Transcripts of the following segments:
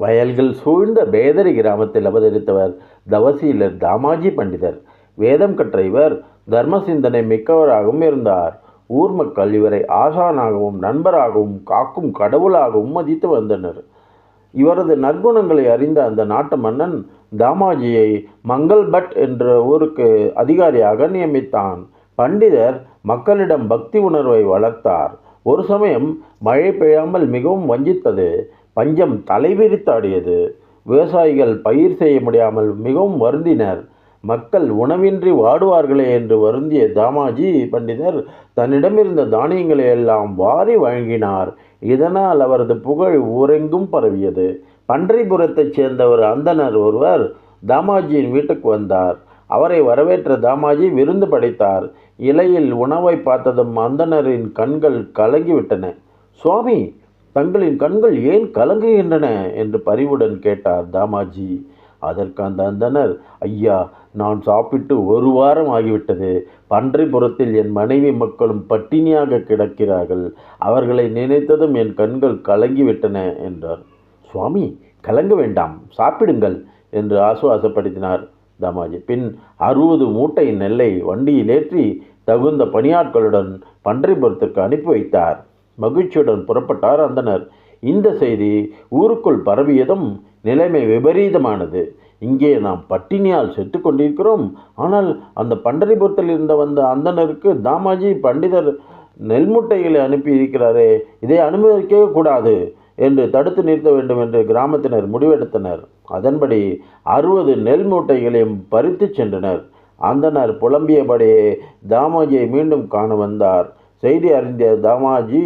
வயல்கள் சூழ்ந்த பேதரி கிராமத்தில் அவதரித்தவர் தவசீலர் தாமாஜி பண்டிதர். வேதம் கற்ற இவர் தர்ம சிந்தனை மிக்கவராகவும் இருந்தார். ஊர் மக்கள் இவரை ஆசானாகவும் நண்பராகவும் காக்கும் கடவுளாகவும் மதித்து வந்தனர். இவரது நற்குணங்களை அறிந்த அந்த நாட்டு மன்னன் தாமாஜியை மங்கள் பட் என்ற ஊருக்கு அதிகாரியாக நியமித்தான். பண்டிதர் மக்களிடம் பக்தி உணர்வை வளர்த்தார். ஒரு சமயம் மழை பெய்யாமல் மிகவும் வஞ்சித்தது. பஞ்சம் தலைவிரித்தாடியது. விவசாயிகள் பயிர் செய்ய முடியாமல் மிகவும் வருந்தினர். மக்கள் உணவின்றி வாடுவார்களே என்று வருந்திய தாமாஜி பண்டிதர் தன்னிடமிருந்த தானியங்களை எல்லாம் வாரி வழங்கினார். இதனால் அவரது புகழ் ஊரெங்கும் பரவியது. பன்றிபுரத்தைச் சேர்ந்த ஒரு அந்தணர் ஒருவர் தாமாஜியின் வீட்டுக்கு வந்தார். அவரை வரவேற்ற தாமாஜி விருந்து படைத்தார். இலையில் உணவை பார்த்ததும் அந்தணரின் கண்கள் கலங்கிவிட்டன. சுவாமி தங்களின் கண்கள் ஏன் கலங்குகின்றன? என்று பரிவுடன் கேட்டார் தாமாஜி. அதற்கு அந்த அந்தனர் ஐயா நான் சாப்பிட்டு ஒரு வாரம் ஆகிவிட்டது. பன்றிபுரத்தில் என் மனைவி மக்களும் பட்டினியாக கிடக்கிறார்கள். அவர்களை நினைத்ததும் என் கண்கள் கலங்கிவிட்டன என்றார். சுவாமி கலங்க வேண்டாம். சாப்பிடுங்கள் என்று ஆசுவாசப்படுத்தினார் தாமாஜி. பின் அறுபது மூட்டை நெல்லை வண்டியில் ஏற்றி தகுந்த பணியாட்களுடன் பன்றிபுரத்துக்கு அனுப்பி வைத்தார். மகிழ்ச்சியுடன் புறப்பட்டார் அந்தனர். இந்த செய்தி ஊருக்குள் பரவியதும் நிலைமை விபரீதமானது. இங்கே நாம் பட்டினியால் செத்து கொண்டிருக்கிறோம். ஆனால் அந்த பண்டரிபுரத்தில் இருந்த வந்த அந்தனருக்கு தாமாஜி பண்டிதர் நெல் மூட்டைகளை அனுப்பி இருக்கிறாரே இதை அனுமதிக்கவே கூடாது என்று தடுத்து நிறுத்த வேண்டும் என்று கிராமத்தினர் முடிவெடுத்தனர். அதன்படி அறுபது நெல் மூட்டைகளையும் பறித்து சென்றனர். அந்தனர் புலம்பியபடியே தாமாஜியை மீண்டும் காண வந்தார். செய்தி அறிந்த தாமாஜி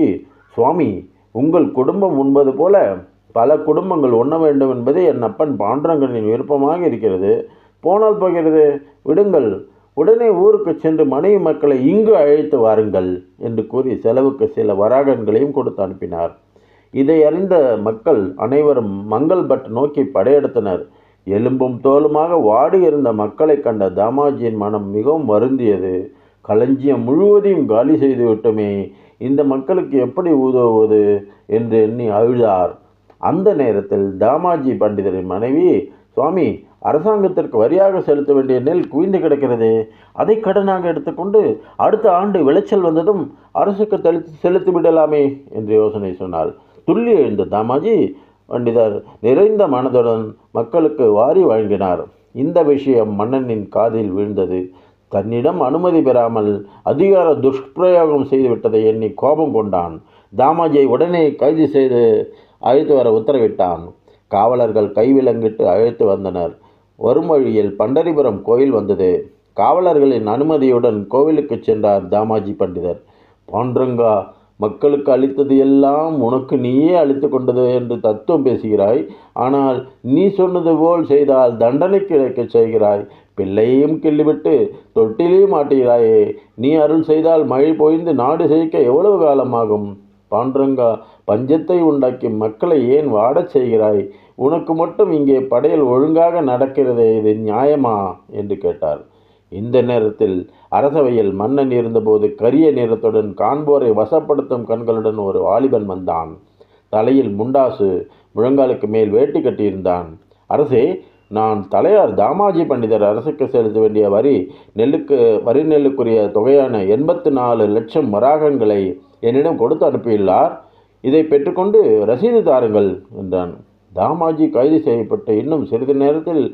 சுவாமி உங்கள் குடும்பம் உண்பது போல பல குடும்பங்கள் உண்ண வேண்டும் என்பதே என் அப்பன் பாண்டரங்கனின் விருப்பமாக இருக்கிறது. போனால் போகிறது. விடுங்கள். உடனே ஊருக்கு சென்று மனைவி மக்களை இங்கு அழைத்து வாருங்கள் என்று கூறி செலவுக்கு சில வராகன்களையும் கொடுத்து அனுப்பினார். இதை அறிந்த மக்கள் அனைவரும் மங்கள் பட் நோக்கி படையெடுத்தனர். எலும்பும் தோலுமாக வாடி இருந்த மக்களை கண்ட தாமாஜியின் மனம் மிகவும் வருந்தியது. களஞ்சியம் முழுவதையும் காலி செய்து விட்டோமே இந்த மக்களுக்கு எப்படி உதவுவது என்று எண்ணி அழுதார். அந்த நேரத்தில் தாமாஜி பண்டிதரின் மனைவி சுவாமி அரசாங்கத்திற்கு வரியாக செலுத்த வேண்டிய நெல் குவிந்து கிடக்கிறது. அதை கடனாக எடுத்துக்கொண்டு அடுத்த ஆண்டு விளைச்சல் வந்ததும் அரசுக்கு தெளித்து செலுத்தி விடலாமே என்று யோசனை சொன்னார் துள்ளி எழுந்த தாமாஜி பண்டிதர் நிறைந்த மனதுடன் மக்களுக்கு வாரி வழங்கினார். இந்த விஷயம் மன்னனின் காதில் விழுந்தது. தன்னிடம் அனுமதி பெறாமல் அதிகார துஷ்பிரயோகம் செய்துவிட்டதை எண்ணி கோபம் கொண்டான். தாமாஜியை உடனே கைது செய்து அழைத்து வர உத்தரவிட்டான். காவலர்கள் கைவிலங்கிட்டு அழைத்து வந்தனர். வரும் வழியில் பண்டரிபுரம் கோயில் வந்தது. காவலர்களின் அனுமதியுடன் கோவிலுக்கு சென்றார் தாமாஜி பண்டிதர். பாண்டரங்கா மக்களுக்கு அளித்தது எல்லாம் உனக்கு நீயே அளித்து கொண்டது என்று தத்துவம் பேசுகிறாய். ஆனால் நீ சொன்னது போல் செய்தால் தண்டனை கிடைக்கச் செய்கிறாய். பிள்ளையையும் கிள்ளிவிட்டு தொட்டிலையும் மாட்டுகிறாயே நீ அருள் செய்தால் மழை பொய்ந்து நாடு செய்க்க எவ்வளவு காலமாகும்? பாண்டரங்கா பஞ்சத்தை உண்டாக்கி மக்களை ஏன் வாடச் செய்கிறாய்? உனக்கு மட்டும் இங்கே படையல் ஒழுங்காக நடக்கிறதே இது நியாயமா? என்று கேட்டார் இந்த நேரத்தில் அரசவையில் மன்னன் இருந்தபோது கரிய நிறத்துடன் காண்போரை வசப்படுத்தும் கண்களுடன் ஒரு வாலிபன் வந்தான். தலையில் முண்டாசு முழங்காலுக்கு மேல் வேட்டி கட்டியிருந்தான். அரசே நான் தலையார் தாமாஜி பண்டிதர் அரசுக்கு செலுத்த வேண்டிய வரி நெல்லுக்கு வரி நெல்லுக்குரிய தொகையான எண்பத்து நாலு லட்சம் வராகங்களை என்னிடம் கொடுத்து அனுப்பியுள்ளார். இதை பெற்றுக்கொண்டு ரசீது தாருங்கள் என்றான். தாமாஜி கைது செய்யப்பட்டு இன்னும் சிறிது நேரத்தில்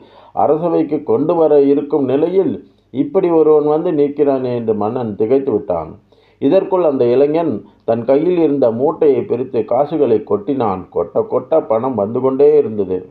அரசவைக்கு கொண்டு வர இருக்கும் நிலையில் இப்படி ஒருவன் வந்து நிற்கிறானே என்று மன்னன் திகைத்து விட்டான். இதற்குள் அந்த இளைஞன் தன் கையில் இருந்த மூட்டையை பிரித்து காசுகளை கொட்டினான். கொட்ட கொட்ட பணம் வந்து கொண்டே இருந்தது.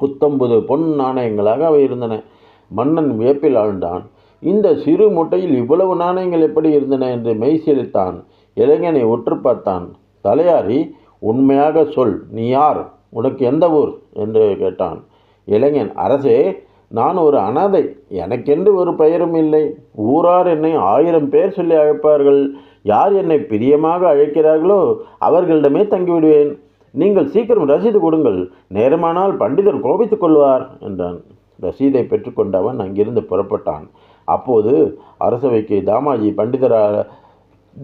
புத்தம்புது பொன் நாணயங்களாக அவை இருந்தன. மன்னன் வியப்பில் ஆழ்ந்தான். இந்த சிறு மூட்டையில் இவ்வளவு நாணயங்கள் எப்படி இருந்தன என்று மெய்சிரித்தான் இளைஞனை உற்று பார்த்தான். தலையாரி உண்மையாக சொல். நீ யார்? உனக்கு எந்த ஊர்? என்று கேட்டான். இளைஞன் அரசே நான் ஒரு அனாதை. எனக்கென்று ஒரு பெயரும் இல்லை. ஊரார் என்னை ஆயிரம் பேர் சொல்லி அழைப்பார்கள். யார் என்னை பிரியமாக அழைக்கிறார்களோ அவர்களிடமே தங்கிவிடுவேன். நீங்கள் சீக்கிரம் ரசீது கொடுங்கள். நேரமானால் பண்டிதர் கோபித்துக் கொள்வார் என்றான். ரசீதை பெற்றுக்கொண்டவன் அங்கிருந்து புறப்பட்டான். அப்போது அரசவைக்கு தாமாஜி பண்டிதரால்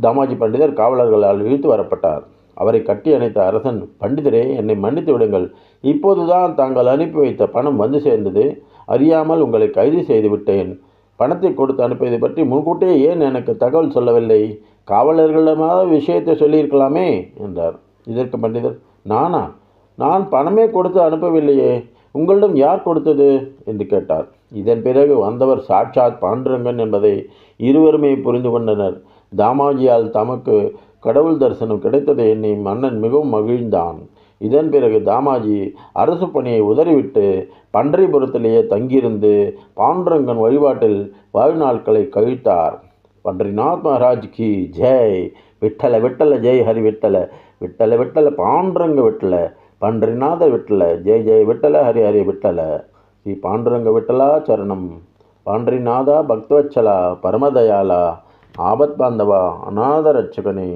தாமாஜி பண்டிதர் காவலர்களால் இழுத்து வரப்பட்டார். அவரை கட்டி அணைத்த அரசன் பண்டிதரே என்னை மன்னித்து விடுங்கள். இப்போதுதான் தாங்கள் அனுப்பி வைத்த பணம் வந்து சேர்ந்தது. அறியாமல் உங்களை கைது செய்துவிட்டேன். பணத்தை கொடுத்து அனுப்பியது பற்றி முன்கூட்டியே ஏன் எனக்கு தகவல் சொல்லவில்லை? காவலர்களிடமாவது விஷயத்தை சொல்லியிருக்கலாமே என்றார். இதற்கு பண்டிதர் நானா? நான் பணமே கொடுத்து அனுப்பவில்லையே உங்களிடம் யார் கொடுத்தது? என்று கேட்டார். இதன் பிறகு வந்தவர் சாட்சாத் பாண்டுரங்கன் என்பதை இருவருமே புரிந்து கொண்டனர். தாமாஜியால் தமக்கு கடவுள் தரிசனம் கிடைத்ததை எண்ணி மன்னன் மிகவும் மகிழ்ந்தான். இதன் பிறகு தாமாஜி அரசு பணியை உதறிவிட்டு பன்றிபுரத்திலேயே தங்கியிருந்து பாண்டுரங்கன் வழிபாட்டில் வாழ்நாட்களை கழித்தார். பன்றிநாத் மகாராஜ் கி. ஜெய். விட்டல விட்டல ஜெய் ஹரி விட்டல. விட்டல விட்டல பாண்டுரங்க விட்டலை. பன்றிநாத விட்டல. ஜெய் ஜெய் விட்டல ஹரி ஹரி விட்டல. ஸ்ரீ பாண்டுரங்க விட்டலா சரணம். பாண்டிநாதா பக்தவச்சலா பரமதயாலா ஆபத் பாந்தவா அநாத ரட்சகனே